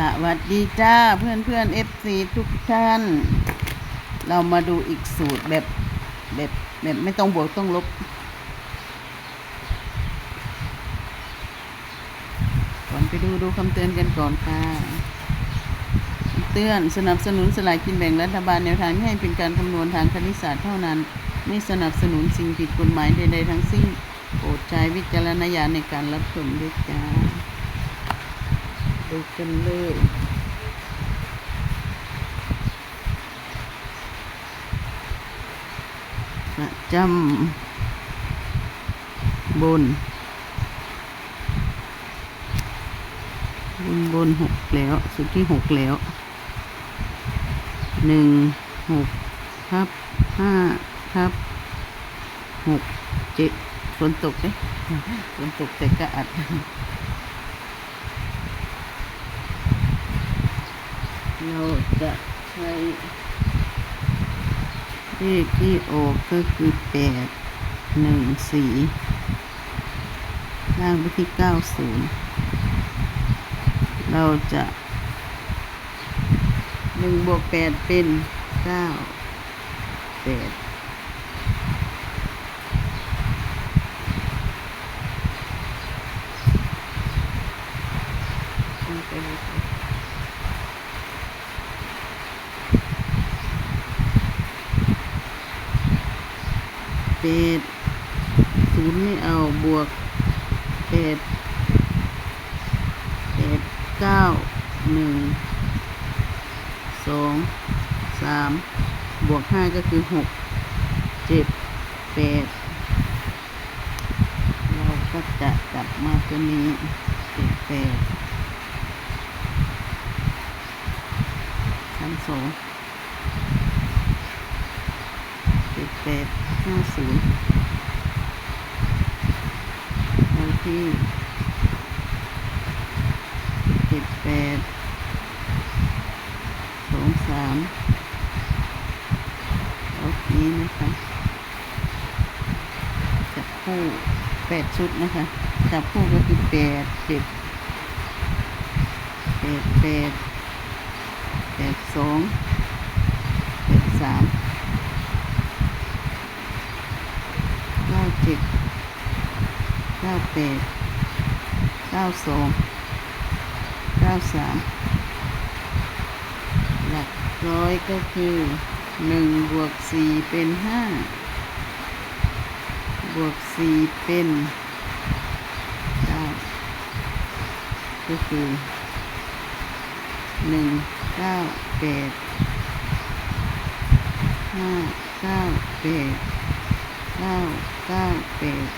สวัสดีจ้าเพื่อนเพื่อนเอฟซีทุกท่าน เรามาดูอีกสูตรแบบแบบแบบไม่ต้องบวกต้องลบก่อนไปดูดูคำเตือนกันก่อนค่ะเตือนสนับสนุนสลากกินแบ่งรัฐบาลแนวทางให้เป็นการคำนวณทางคณิตศาสตร์เท่านั้น ไม่สนับสนุนสิ่งผิดกฎหมายใดๆทั้งสิ้นโปรดใช้วิจารณญาณในการรับชมด้วยจ้า ดูกันเลยประจำบน บนบนหกแล้ว สุดที่หกแล้วหนึ่งหกทับห้าทับหกเจ็ดฝนตกเด้ฝนตกแต่ก็อัด เราจะใช้เลขที่ออกก็คือแปดหนึ่งสี่ล่างไปที่เก้าศูนย์เราจะหนึ่งบวกแปดเป็นเก้าแปดเอาไปเลยค่ะ เป็ดศูนย์ไม่เอาบวกเป็ดเป็ดเก้าหนึ่งสองสามบวกห้าก็คือหกเจ็ดแปดเราก็จะกลับมาตัวนี้เจ็ดแปดชั้นสองเจ็ด แปดห้าศูนย์เราที่เจ็ดแปดสองสามเอานี้นะคะจับคู่แปดชุดนะคะ จับคู่ก็คือแปดเจ็ดแปดแปดแปดสองแปดสาม เก้าเจ็ดเก้าแปดเก้าสองเก้าสามหลักร้อยก็คือหนึ่งบวกสี่เป็นห้าบวกสี่เป็นเก้าก็คือหนึ่งเก้าแปดห้าเก้าแปด ก้าเก้าแปด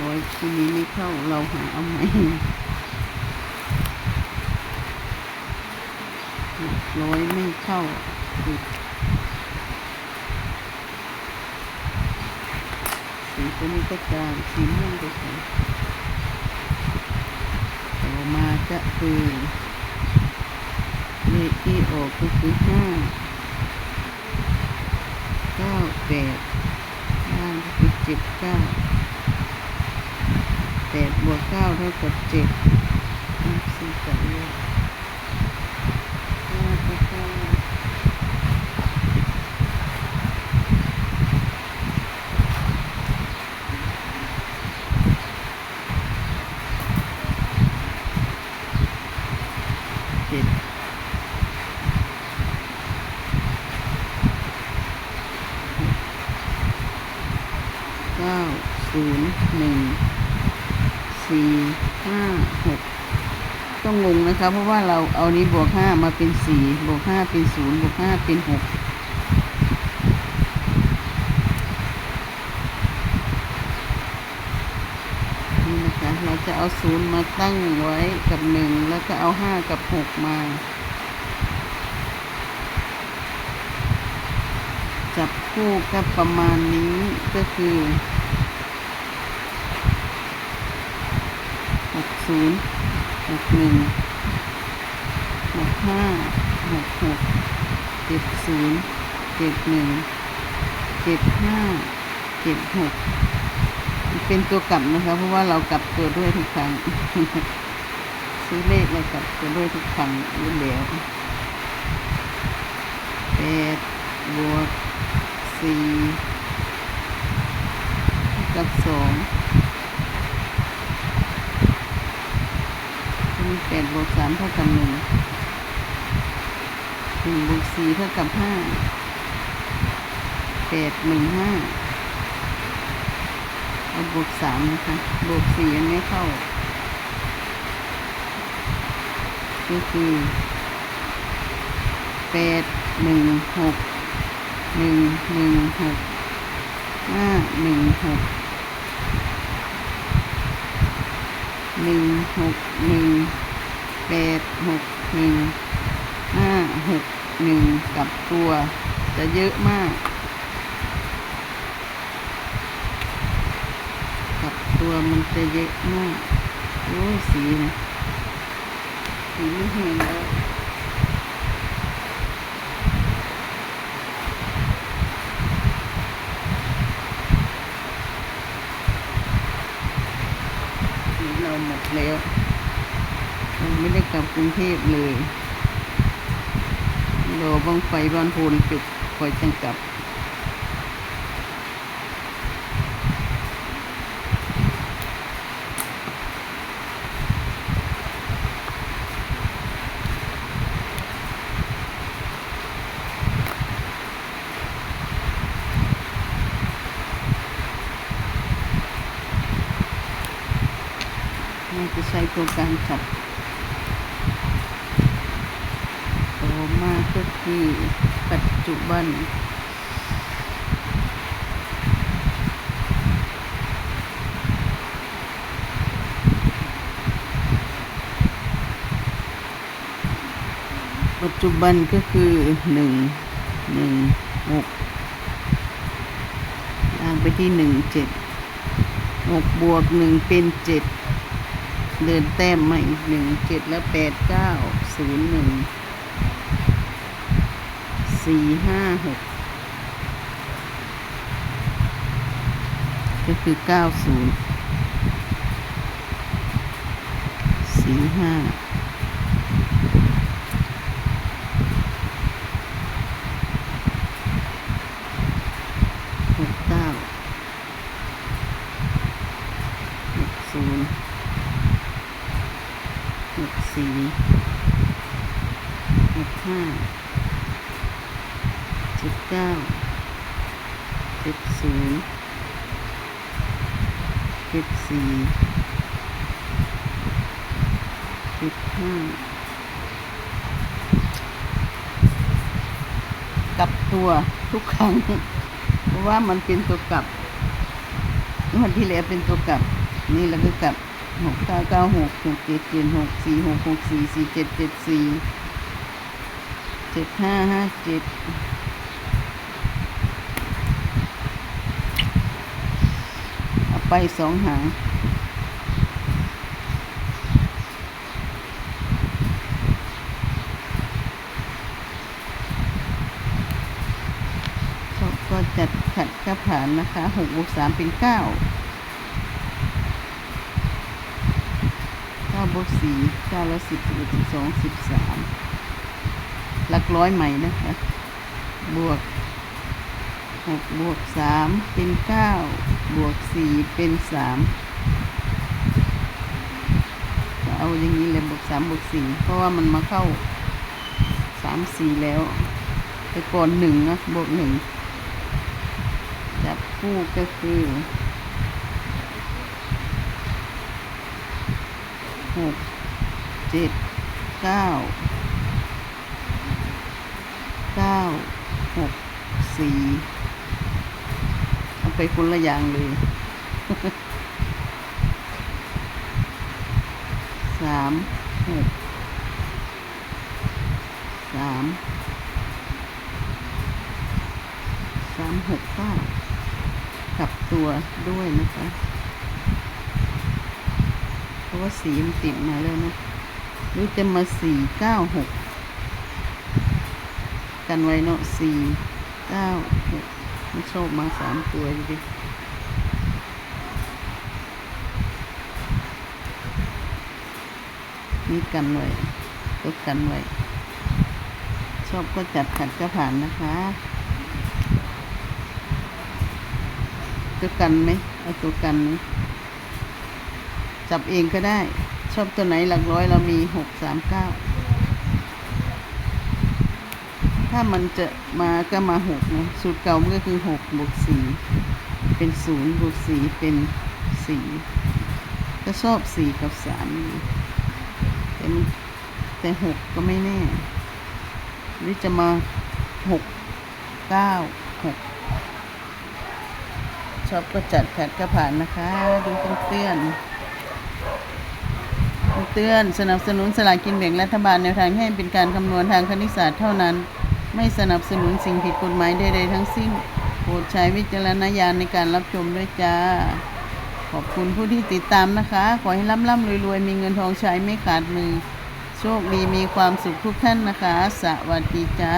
ร้อยทีนี้ไม่เข้าเราหาเอาไหมร้อยไม่เข้าผิดสีตัวนี้ก็จางสีม่วงก็ส่ต่อมาจะคือเลขที่ออกก็คือห้า ก้าแปดล่างก็คือเจ็ดเก้าแปดบวกเก้าเท่ากับเจ็ดสี่กับเลขห้าก็เก้าเจ็ด เก้าศูนย์หนึ่งสี่ห้าหกต้องงงนะคะ เพราะว่าเราเอานี้บวกห้ามาเป็นสี่บวกห้าเป็นศูนย์บวกห้าเป็นหกนี่นะคะ เราจะเอาศูนย์มาตั้งไว้กับหนึ่งแล้วก็เอาห้ากับหกมา จับคู่ก็ประมาณนี้ก็คือหกศูนย์หกหนึ่งหกห้าหกหกเจ็ดศูนย์เจ็ดหนึ่งเจ็ดห้าเจ็ดหกเป็นตัวกลับนะคะ เพราะว่าเรากลับตัวด้วยทุกครั้งสซื้อเลขเลยกับจะด้วยทุกครั้งอยู่แล้วแปดบวก สี่กับสองมีแปดบวกสามเท่ากับหนึ่งหนึ่งบวกสี่เท่ากับห้าแปดหนึ่งห้าเอาบวกสามนะคะบวกสี่ยังไม่เข้าก็คือแปดหนึ่งหก หนึ่งหนึ่งหกห้าหนึ่งหกหนึ่งหกหนึ่งแปดหกหนึ่งห้าหกหนึ่งกับตัว จะเยอะมาก กับตัวมันจะเยอะมาก โอ้ยสีนะสีไม่เห็นแล้วสีเราหมด แล้วเราไม่ได้กลับกรุงเทพเลยรอบังไฟบ้านโพนจุดคอยจังกลับ จะใช้ตัวการจับต่อมาก็คือปัจจุบันปัจจุบันก็คือหนึ่งหนึ่งหกย่างไปที่หนึ่งเจ็ดหกบวกหนึ่งเป็นเจ็ด เดินแต้มมาอีกหนึ่งเจ็ดแล้วแปดเก้าศูนย์หนึ่งสี่ห้าหกก็คือเก้าศูนย์สี่ห้าหกเก้าหกศูนย์ หก สี่หกห้าเจ็ดเก้าเจ็ดศูนย์เจ็ดสี่เจ็ดห้ากลับตัวทุกครั้ง เพราะว่ามันเป็นตัวกลับวันที่แล้วเป็นตัวกลับ นี่แล้วก็กลับ หกเก้าเก้าหกหกเจ็ดเจ็ดหกสี่หกหกสี่สี่เจ็ดเจ็ดสี่เจ็ดห้าห้าเจ็ดเอาไปสองหางก็ก็จัดขัดกับผ่านนะคะหกบวกสามเป็นเก้า ก้าบวกสี่เก้าแล้วสิบสิบเอ็ดสิบสองสิบสามหลักร้อยใหม่นะคะ บวกหกบวกสามเป็นเก้าบวกสี่เป็นสามเอาอย่างนี้เลยบวกสามบวกสี่เพราะว่ามันมาเข้าสามสี่แล้ว แต่ก่อนหนึ่งนะบวกหนึ่งจับคู่ก็คือ กเจ็ดเก้าเก้าหกสี่เอาไปคนละอย่างเลยสามหกสามสามหกเก้ากลับตัวด้วยนะคะเพราะ ว่าสีมันติดมาแล้วนะหรือจะมาสี่เก้าหกกันไว้เนาะสี่เก้าหกไม่ชอบมาสามตัวอยู่ดินี่กันไว้ตัวกันไว้ชอบก็จัดขัดก็ผ่านนะคะตัวกันไหมเอาตัวกันไหม จับเองก็ได้ ชอบตัวไหนหลักร้อยเรามีหกสามเก้าถ้ามันจะมาก็มาหกนะสูตรเก่ามันก็คือหกบวกสี่เป็นศูนย์บวกสี่เป็นสี่ก็ชอบสี่กับสามแต่แต่หกก็ไม่แน่ หรือจะมาหกเก้าหกชอบก็จัดขัดก็ผ่านนะคะ ดูเตือน เตือน สนับสนุนสลากกินแบ่งรัฐบาลแนวทางให้เป็นการคำนวณทางคณิตศาสตร์เท่านั้น ไม่สนับสนุนสิ่งผิดกฎหมายใดๆทั้งสิ้นโปรดใช้วิจารณญาณในการรับชมด้วยจ้า ขอบคุณผู้ที่ติดตามนะคะ ขอให้ร่ำร่ำรวยๆ มีเงินทองใช้ไม่ขาดมือ โชคดีมีความสุขทุกท่านนะคะ สวัสดีจ้า